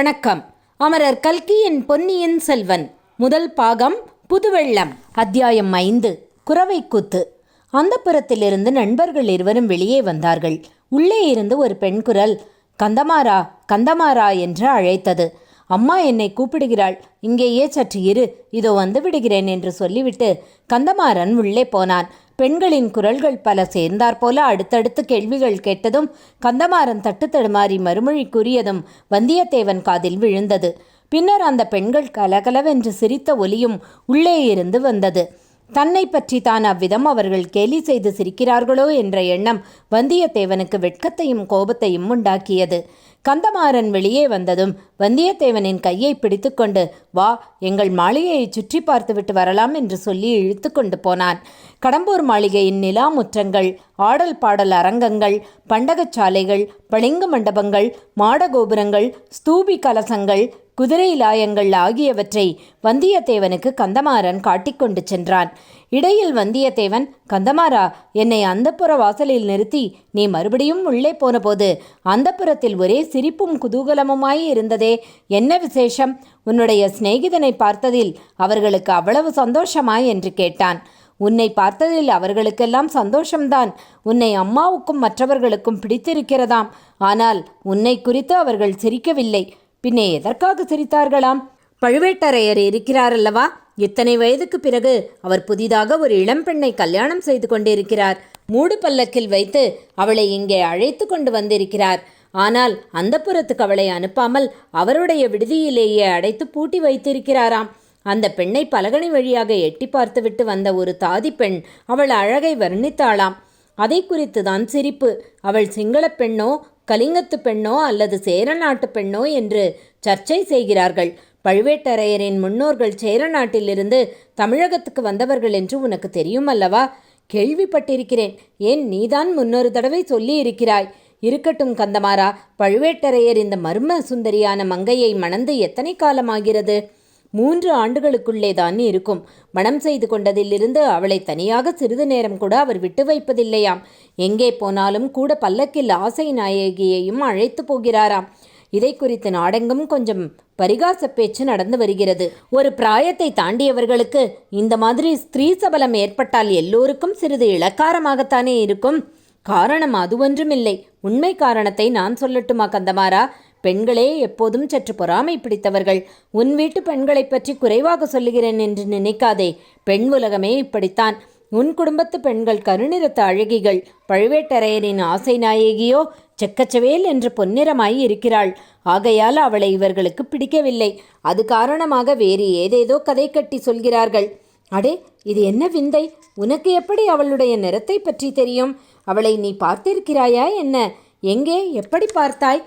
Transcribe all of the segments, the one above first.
வணக்கம். அமரர் கல்கியின் பொன்னியின் செல்வன். முதல் பாகம் புதுவெள்ளம் அத்தியாயம் ஐந்து குறவை கூத்து. அந்தப்புறத்திலிருந்து நண்பர்கள் இருவரும் வெளியே வந்தார்கள். உள்ளே இருந்து ஒரு பெண் குரல் கந்தமாரா கந்தமாரா என்று அழைத்தது. அம்மா என்னை கூப்பிடுகிறாள். இங்கேயே சற்று இரு. இதோ வந்து விடுகிறேன் என்று சொல்லிவிட்டு கந்தமாறன் உள்ளே போனான். பெண்களின் குரல்கள் பல சேர்ந்தாற்போல அடுத்தடுத்து கேள்விகள் கேட்டதும் கந்தமாறன் தட்டு தடுமாறி மறுமொழி கூறியதும் வந்தியத்தேவன் காதில் விழுந்தது. பின்னர் அந்த பெண்கள் கலகலவென்று சிரித்த ஒலியும் உள்ளே இருந்து வந்தது. தன்னை பற்றி தான் அவ்விதம் அவர்கள் கேலி செய்து சிரிக்கிறார்களோ என்ற எண்ணம் வந்தியத்தேவனுக்கு வெட்கத்தையும் கோபத்தையும் உண்டாக்கியது. கந்தமாறன் வெளியே வந்ததும் வந்தியத்தேவனின் கையை பிடித்துக்கொண்டு வா எங்கள் மாளிகையை சுற்றி பார்த்துவிட்டு வரலாம் என்று சொல்லி இழுத்து கொண்டு போனான். கடம்பூர் மாளிகையின் நிலா முற்றங்கள் ஆடல் பாடல் அரங்கங்கள் பண்டகச்சாலைகள் பளிங்கு மண்டபங்கள் மாடகோபுரங்கள் ஸ்தூபி கலசங்கள் குதிரை லாயங்கள் ஆகியவற்றை வந்தியத்தேவனுக்கு கந்தமாறன் காட்டிக்கொண்டு சென்றான். இடையில் வந்தியத்தேவன் கந்தமாரா என்னை அந்தப்புற வாசலில் நிறுத்தி நீ மறுபடியும் உள்ளே போனபோது அந்தப்புறத்தில் ஒரே சிரிப்பும் குதூகலமுமாய் இருந்ததே. என்ன விசேஷம்? உன்னுடைய சிநேகிதனை பார்த்ததில் அவர்களுக்கு அவ்வளவு சந்தோஷமாய் என்று கேட்டான். உன்னை பார்த்ததில் அவர்களுக்கெல்லாம் சந்தோஷம்தான். உன்னை அம்மாவுக்கும் மற்றவர்களுக்கும் பிடித்திருக்கிறதாம். ஆனால் உன்னை குறித்து அவர்கள் சிரிக்கவில்லை. பின்னே எதற்காக சிரித்தார்களாம்? பழுவேட்டரையர் இருக்கிறாரல்லவா இத்தனை வயதுக்கு பிறகு அவர் புதிதாக ஒரு இளம்பெண்ணை கல்யாணம் செய்து கொண்டிருக்கிறார். மூடு பல்லக்கில் வைத்து அவளை இங்கே அழைத்து கொண்டு வந்திருக்கிறார். ஆனால் அந்த புறத்துக்கு அவளை அனுப்பாமல் அவருடைய விடுதியிலேயே அடைத்து பூட்டி வைத்திருக்கிறாராம். அந்த பெண்ணை பலகணி வழியாக எட்டி பார்த்துவிட்டு வந்த ஒரு தாதி பெண் அவள் அழகை வர்ணித்தாளாம். அதை குறித்து தான் சிரிப்பு. அவள் சிங்களப் பெண்ணோ கலிங்கத்து பெண்ணோ அல்லது சேர நாட்டு பெண்ணோ என்று சர்ச்சை செய்கிறார்கள். பழுவேட்டரையரின் முன்னோர்கள் சேர நாட்டிலிருந்து தமிழகத்துக்கு வந்தவர்கள் என்று உனக்கு தெரியும் அல்லவா? கேள்விப்பட்டிருக்கிறேன். ஏன் நீதான் முன்னொரு தடவை சொல்லி இருக்கிறாய் இருக்கட்டும் கந்தமாரா பழுவேட்டரையர் இந்த மர்ம சுந்தரியான மங்கையை மணந்து எத்தனை காலமாகிறது? மூன்று ஆண்டுகளுக்குள்ளே தான் இருக்கும். மனம் செய்து கொண்டதிலிருந்து அவளை தனியாக சிறிது நேரம் கூட அவர் விட்டு வைப்பதில்லையாம். எங்கே போனாலும் கூட பல்லக்கில் ஆசை நாயகியையும் அழைத்து போகிறாராம். இதை குறித்து நாடெங்கும் கொஞ்சம் பரிகாச பேச்சு நடந்து வருகிறது. ஒரு பிராயத்தை தாண்டியவர்களுக்கு இந்த மாதிரி ஸ்திரீ சபலம் ஏற்பட்டால் எல்லோருக்கும் சிறிது இளக்காரமாகத்தானே இருக்கும். காரணம் அது ஒன்றுமில்லை. உண்மை காரணத்தை நான் சொல்லட்டுமா கந்தமாரா பெண்களே எப்போதும் சற்று பொறாமை பிடித்தவர்கள். உன் வீட்டு பெண்களைப் பற்றி குறைவாக சொல்லுகிறேன் என்று நினைக்காதே. பெண் உலகமே இப்படித்தான். உன் குடும்பத்து பெண்கள் கருநிறத்த அழகிகள் பழுவேட்டரையரின் ஆசை நாயகியோ செக்கச்சவேல் என்று பொன்னிறமாய் இருக்கிறாள். ஆகையால் அவளை இவர்களுக்கு பிடிக்கவில்லை. அது காரணமாக வேறு ஏதேதோ கதை கட்டி சொல்கிறார்கள். அடே இது என்ன விந்தை? உனக்கு எப்படி அவளுடைய நிறத்தை பற்றி தெரியும்? அவளை நீ பார்த்திருக்கிறாயா என்ன? எங்கே எப்படி பார்த்தாய்?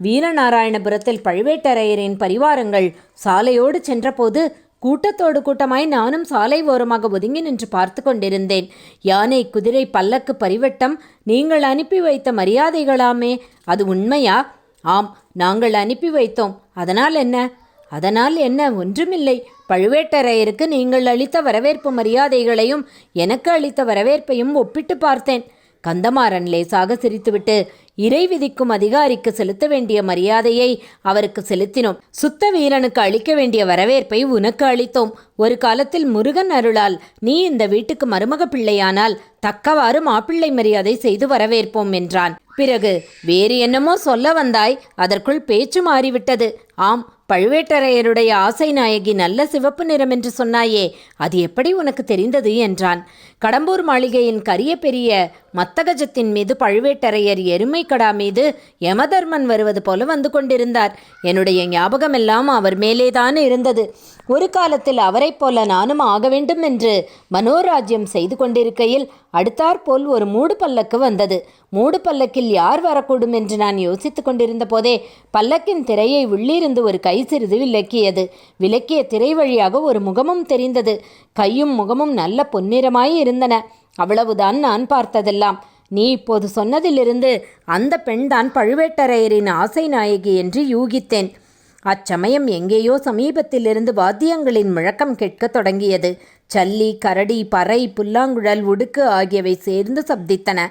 வீரநாராயணபுரத்தில் பழுவேட்டரையரின் பரிவாரங்கள் சாலையோடு சென்றபோது கூட்டத்தோடு கூட்டமாய் நானும் சாலை ஓரமாக ஒதுங்கி நின்று பார்த்து கொண்டிருந்தேன். யானை குதிரை பல்லக்கு பரிவட்டம் நீங்கள் அனுப்பி வைத்த மரியாதைகளாமே அது உண்மையா? ஆம் நாங்கள் அனுப்பி வைத்தோம். அதனால் என்ன? அதனால் என்ன? ஒன்றுமில்லை. பழுவேட்டரையருக்கு நீங்கள் அளித்த வரவேற்பு மரியாதைகளையும் எனக்கு அளித்த வரவேற்பையும் ஒப்பிட்டு பார்த்தேன். கந்தமாறன் லேசாக சிரித்துவிட்டு இறை விதிக்கும் அதிகாரிக்கு செலுத்த வேண்டிய மரியாதையை அவருக்கு செலுத்தினோம். சுத்த வீரனுக்கு அளிக்க வேண்டிய வரவேற்பை உனக்கு அளித்தோம். ஒரு காலத்தில் முருகன் அருளால் நீ இந்த வீட்டுக்கு மருமக பிள்ளையானால் தக்கவாறு மாப்பிள்ளை மரியாதை செய்து வரவேற்போம் என்றான். பிறகு வேறு என்னமோ சொல்ல வந்தாய். அதற்குள் பேச்சு மாறிவிட்டது. ஆம் பழுவேட்டரையருடைய ஆசை நாயகி நல்ல சிவப்பு நிறம் என்று சொன்னாயே அது எப்படி உனக்கு தெரிந்தது என்றான். கடம்பூர் மாளிகையின் கரிய பெரிய மத்தகஜத்தின் மீது பழுவேட்டரையர் எருமை கடா மீது யமதர்மன் வருவது போல வந்து கொண்டிருந்தார். என்னுடைய ஞாபகமெல்லாம் அவர் மேலேதான் இருந்தது. ஒரு காலத்தில் அவரைப் போல நானும் ஆக வேண்டும் என்று மனோராஜ்யம் செய்து கொண்டிருக்கையில் அடுத்தாற்போல் ஒரு மூடு பல்லக்கு வந்தது. மூடு பல்லக்கில் யார் வரக்கூடும் என்று நான் யோசித்துக் கொண்டிருந்த போதே பல்லக்கின் திரையை உள்ளிருந்து ஒரு கை சிறிது விலக்கியது விலக்கிய திரை வழியாக ஒரு முகமும் தெரிந்தது. கையும் முகமும் நல்ல பொன்னிறமாய் இருந்தன. அவ்வளவுதான் நான் பார்த்ததெல்லாம். நீ இப்போது சொன்னதிலிருந்து அந்த பெண்தான் பழுவேட்டரையரின் ஆசை நாயகி என்று யூகித்தேன். அச்சமயம் எங்கேயோ சமீபத்திலிருந்து வாத்தியங்களின் முழக்கம் கேட்கத் தொடங்கியது. சல்லி கரடி பறை புல்லாங்குழல் உடுக்கு ஆகியவை சேர்ந்து சப்தித்தன.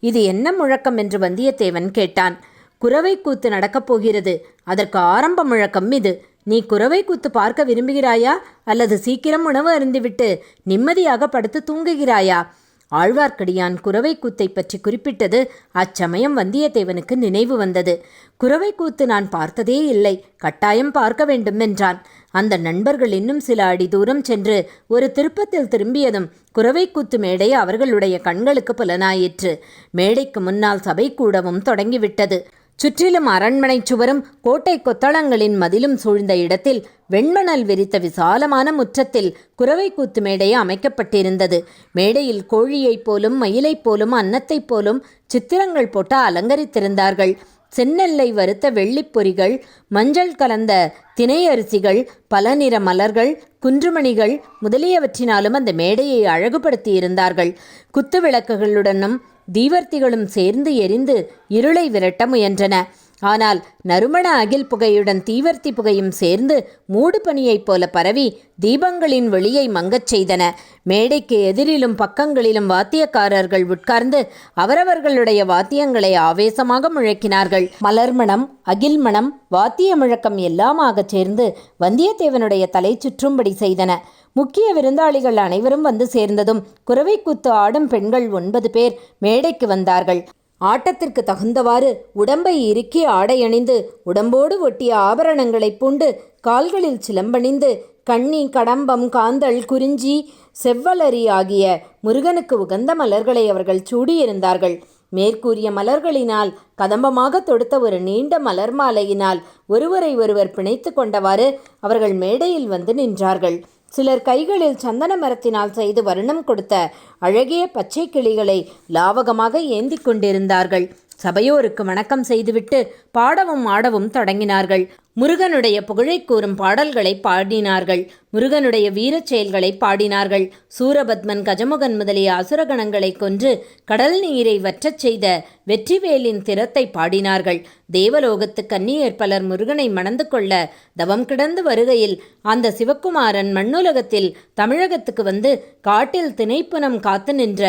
இது என்ன முழக்கம் என்று வந்தியத்தேவன் கேட்டான். குறவை கூத்து நடக்கப் போகிறது. அதற்கு ஆரம்ப முழக்கம் இது. நீ குறவை கூத்து பார்க்க விரும்புகிறாயா? அல்லது சீக்கிரம் உணவு அருந்திவிட்டு நிம்மதியாக படுத்து தூங்குகிறாயா? ஆழ்வார்க்கடியான் குறவை கூத்தை பற்றி குறிப்பிட்டது அச்சமயம் வந்தியத்தேவனுக்கு நினைவு வந்தது. குறவை கூத்து நான் பார்த்ததே இல்லை. கட்டாயம் பார்க்க வேண்டும் என்றான். அந்த நண்பர்கள் இன்னும் சில அடி தூரம் சென்று ஒரு திருப்பத்தில் திரும்பியதும் குறவை கூத்து மேடை அவர்களுடைய கண்களுக்கு புலனாயிற்று. மேடைக்கு முன்னால் சபை கூடவும் தொடங்கிவிட்டது. சுற்றிலும் அரண்மனை சுவரும் கோட்டை கொத்தளங்களின் மதிலும் சூழ்ந்த இடத்தில் வெண்மணல் விரித்த விசாலமான முற்றத்தில் குறவை கூத்து மேடை அமைக்கப்பட்டிருந்தது. மேடையில் கோழியைப் போலும் மயிலைப் போலும் அன்னத்தைப் போலும் சித்திரங்கள் போட்டு அலங்கரித்திருந்தார்கள். செந்நெல்லை வறுத்த வெள்ளிப்பொறிகள் மஞ்சள் கலந்த தினை அரிசிகள் பல நிற மலர்கள் குன்றுமணிகள் முதலியவற்றினாலும் அந்த மேடையை அழகுபடுத்தி இருந்தார்கள் குத்து விளக்குகளுடனும் தீவர்த்திகளும் சேர்ந்து எரிந்து இருளை விரட்ட முயன்றன. ஆனால் நறுமண அகில் புகையுடன் தீவர்த்தி புகையும் சேர்ந்து மூடு பனியைப் போல பரவி தீபங்களின் வெளியை மங்கச் செய்தன. மேடைக்கு எதிரிலும் பக்கங்களிலும் வாத்தியக்காரர்கள் உட்கார்ந்து அவரவர்களுடைய வாத்தியங்களை ஆவேசமாக முழக்கினார்கள். மலர்மணம் அகில் மணம் வாத்திய முழக்கம் எல்லாமாகச் சேர்ந்து வந்தியத்தேவனுடைய தலை சுற்றும்படி செய்தன. முக்கிய விருந்தாளிகள் அனைவரும் வந்து சேர்ந்ததும் குறவை குத்து ஆடும் பெண்கள் ஒன்பது பேர் மேடைக்கு வந்தார்கள். ஆட்டத்திற்கு தகுந்தவாறு உடம்பை இறுக்கி ஆடையணிந்து உடம்போடு ஒட்டிய ஆபரணங்களை பூண்டு கால்களில் சிலம்பணிந்து கண்ணி கடம்பம் காந்தல் குறிஞ்சி செவ்வலரி ஆகிய முருகனுக்கு உகந்த மலர்களை அவர்கள் சூடியிருந்தார்கள். மேற்கூறிய மலர்களினால் கதம்பமாக தொடுத்த ஒரு நீண்ட மலர் மாலையினால் ஒருவரை ஒருவர் பிணைத்து கொண்டவாறு அவர்கள் மேடையில் வந்து நின்றார்கள். சிலர் கைகளில் சந்தன மரத்தினால் செய்து வருணம் கொடுத்த அழகிய பச்சை கிளிகளை லாவகமாக ஏந்தி கொண்டிருந்தார்கள். சபையோருக்கு வணக்கம் செய்துவிட்டு பாடவும் ஆடவும் தொடங்கினார்கள். முருகனுடைய புகழை கூறும் பாடல்களை பாடினார்கள். முருகனுடைய வீரச் செயல்களை பாடினார்கள். சூரபத்மன் கஜமுகன் முதலிய அசுரகணங்களை கொன்று கடல் நீரை வற்றச் செய்த வெற்றிவேலின் திறத்தை பாடினார்கள். தேவலோகத்து கன்னியர் பலர் முருகனை மணந்து கொள்ள தவம் கிடந்து வருகையில் அந்த சிவக்குமாரன் மண்ணுலகத்தில் தமிழகத்துக்கு வந்து காட்டில் திணைப்புனம் காத்து நின்ற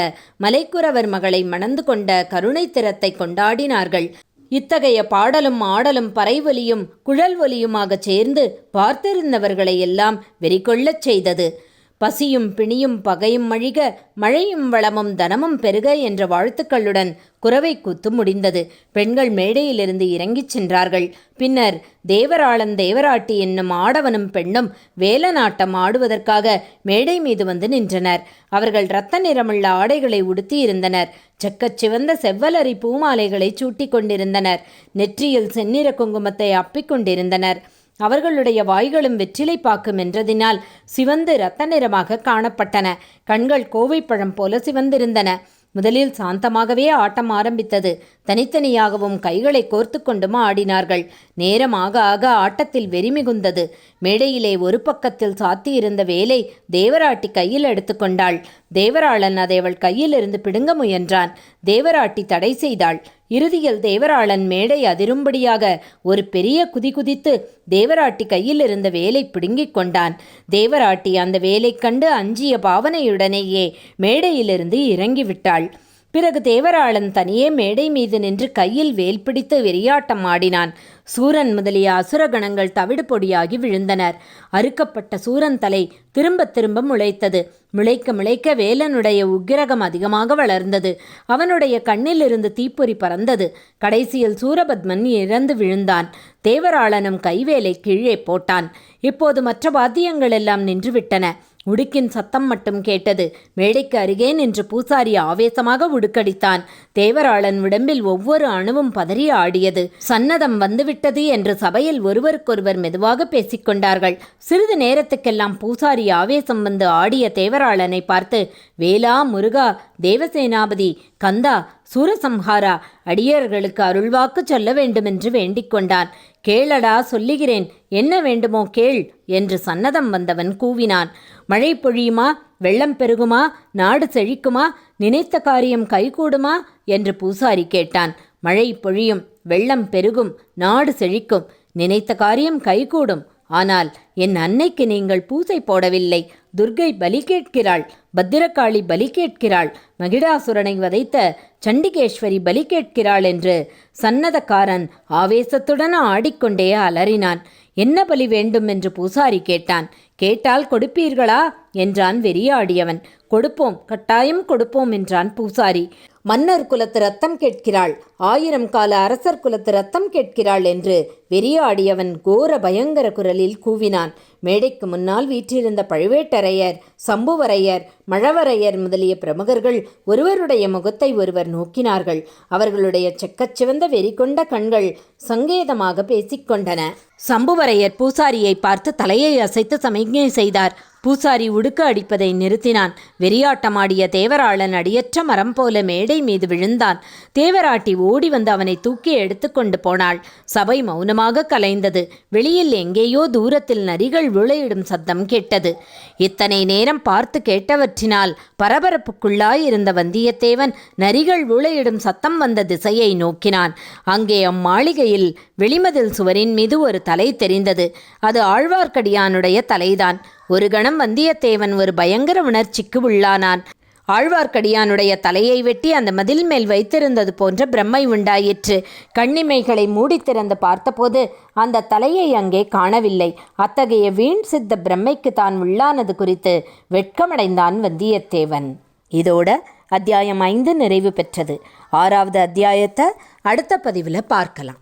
மலைக்குறவர் மகளை மணந்து கொண்ட கருணை திறத்தை கொண்டாடினார்கள். இத்தகைய பாடலும் ஆடலும் பறைவலியும் குழல் ஒலியுமாகச் சேர்ந்து பார்த்திருந்தவர்களை எல்லாம் வெறிகொள்ளச் செய்தது. பசியும் பிணியும் பகையும் மழிக மழையும் வளமும் தனமும் பெருக என்ற வாழ்த்துக்களுடன் குறவை கூத்து முடிந்தது. பெண்கள் மேடையிலிருந்து இறங்கிச் சென்றார்கள். பின்னர் தேவராளன் தேவராட்டி என்னும் ஆடவனும் பெண்ணும் வேலநாட்டம் ஆடுவதற்காக மேடை மீது வந்து நின்றனர். அவர்கள் இரத்த நிறமுள்ள ஆடைகளை உடுத்தியிருந்தனர் செக்கச் சிவந்த செவ்வலரி பூமாலைகளை சூட்டிக் கொண்டிருந்தனர். நெற்றியில் செந்நிற குங்குமத்தை அப்பிக் கொண்டிருந்தனர். அவர்களுடைய வாய்களும் வெற்றிலை பாக்கும் என்றதினால் சிவந்து இரத்த நிறமாக காணப்பட்டன. கண்கள் கோவைப்பழம் போல சிவந்திருந்தன. முதலில் சாந்தமாகவே ஆட்டம் ஆரம்பித்தது. தனித்தனியாகவும் கைகளை கோர்த்து கொண்டும் ஆடினார்கள் நேரமாக ஆக ஆக ஆட்டத்தில் வெறி மிகுந்தது. மேடையிலே ஒரு பக்கத்தில் சாத்தியிருந்த வேலை தேவராட்டி கையில் எடுத்துக்கொண்டாள். தேவராளன் அதை அவள் கையிலிருந்து பிடுங்க முயன்றான். தேவராட்டி தடை செய்தாள். இறுதியில் தேவராளன் மேடை அதிரும்படியாக ஒரு பெரிய குதி குதித்து தேவராட்டி கையில் இருந்த வேலை பிடுங்கிக் கொண்டான். தேவராட்டி அந்த வேலை கண்டு அஞ்சிய பாவனையுடனேயே மேடையிலிருந்து இறங்கிவிட்டாள். பிறகு தேவராளன் தனியே மேடை மீது நின்று கையில் வேல் பிடித்து வெறியாட்டம் ஆடினான். சூரன் முதலிய அசுரகணங்கள் தவிடு பொடியாகி விழுந்தனர். அறுக்கப்பட்ட சூரன் தலை திரும்ப திரும்ப முளைத்தது. முளைக்க முளைக்க வேலனுடைய உக்கிரகம் அதிகமாக வளர்ந்தது. அவனுடைய கண்ணிலிருந்து தீப்பொறி பறந்தது. கடைசியில் சூரபத்மன் இறந்து விழுந்தான். தேவராளனும் கைவேலை கீழே போட்டான். இப்போது மற்ற வாத்தியங்கள் எல்லாம் நின்றுவிட்டன. உடுக்கின் சத்தம் மட்டும் கேட்டது. மேடைக்கு அருகே நின்று பூசாரி ஆவேசமாக உடுக்கடித்தான். தேவராளன் உடம்பில் ஒவ்வொரு அணுவும் பதறி ஆடியது. சன்னதம் வந்துவிட்டது என்று சபையில் ஒருவருக்கொருவர் மெதுவாக பேசிக்கொண்டார்கள் சிறிது நேரத்துக்கெல்லாம் பூசாரி ஆவேசம் வந்து ஆடிய தேவராளனை பார்த்து வேலா முருகா தேவசேனாபதி கந்தா சூரசம்ஹாரா அடியர்களுக்கு அருள்வாக்கு சொல்ல வேண்டுமென்று வேண்டிக் கொண்டான். கேளடா சொல்லுகிறேன் என்ன வேண்டுமோ கேள் என்று சன்னதம் வந்தவன் கூவினான். மழை பொழியுமா? வெள்ளம் பெருகுமா? நாடு செழிக்குமா? நினைத்த காரியம் கைகூடுமா? என்று பூசாரி கேட்டான். மழை பொழியும் வெள்ளம் பெருகும் நாடு செழிக்கும் நினைத்த காரியம் கைகூடும் ஆனால் என் அன்னைக்கு நீங்கள் பூசை போடவில்லை. துர்கை பலி கேட்கிறாள் பத்திரகாளி பலி கேட்கிறாள் மகிடாசுரனை வதைத்த சண்டிகேஸ்வரி பலி கேட்கிறாள் என்று சன்னதக்காரன் ஆவேசத்துடன் ஆடிக்கொண்டே அலறினான். என்ன பலி வேண்டும் என்று பூசாரி கேட்டான். கேட்டால் கொடுப்பீர்களா? என்றான் வெறியாடியவன். கொடுப்போம் கட்டாயம் கொடுப்போம் என்றான் பூசாரி. மன்னர் குலத்து ரத்தம் கேட்கிறாள். ஆயிரம் கால அரசர் குலத்து ரத்தம் கேட்கிறாள் என்று வெறியாடியவன் கோர பயங்கர குரலில் கூவினான். மேடைக்கு முன்னால் வீற்றிருந்த பழுவேட்டரையர் சம்புவரையர் மழவரையர் முதலிய பிரமுகர்கள் ஒருவருடைய முகத்தை ஒருவர் நோக்கினார்கள். அவர்களுடைய செக்கச்சிவந்த வெறி கொண்ட கண்கள் சங்கேதமாக பேசிக்கொண்டன. சம்புவரையர் பூசாரியை பார்த்து தலையை அசைத்து சமை சமிக்ஞை செய்தார். பூசாரி உடுக்க அடிப்பதை நிறுத்தினான். வெறியாட்டமாடிய தேவராளன் அடியற்ற மரம் போல மேடை மீது விழுந்தான். தேவராட்டி ஓடி வந்து அவனை தூக்கி எடுத்துக்கொண்டு போனாள். சபை மௌனமாக கலைந்தது. வெளியில் எங்கேயோ தூரத்தில் நரிகள் விளையிடும் சத்தம் கேட்டது. இத்தனை நேரம் பார்த்து கேட்டவற்றினால் பரபரப்புக்குள்ளாயிருந்த வந்தியத்தேவன் நரிகள் விளையிடும் சத்தம் வந்த திசையை நோக்கினான். அங்கே அம்மாளிகையில் வெளிமதில் சுவரின் மீது ஒரு தலை தெரிந்தது. அது ஆழ்வார்க்கடியானுடைய தலைதான். ஒரு கணம் வந்தியத்தேவன் ஒரு பயங்கர உணர்ச்சிக்கு உள்ளானான். ஆழ்வார்க்கடியானுடைய தலையை வெட்டி அந்த மதில் மேல் வைத்திருந்தது போன்ற பிரம்மை உண்டாயிற்று. கண்ணிமைகளை மூடித்திறந்து பார்த்தபோது அந்த தலையை அங்கே காணவில்லை. அத்தகைய வீண் சித்த பிரம்மைக்கு தான் உள்ளானது குறித்து வெட்கமடைந்தான் வந்தியத்தேவன். இதோட அத்தியாயம் ஐந்து நிறைவு பெற்றது. ஆறாவது அத்தியாயத்தை அடுத்த பதிவில் பார்க்கலாம்.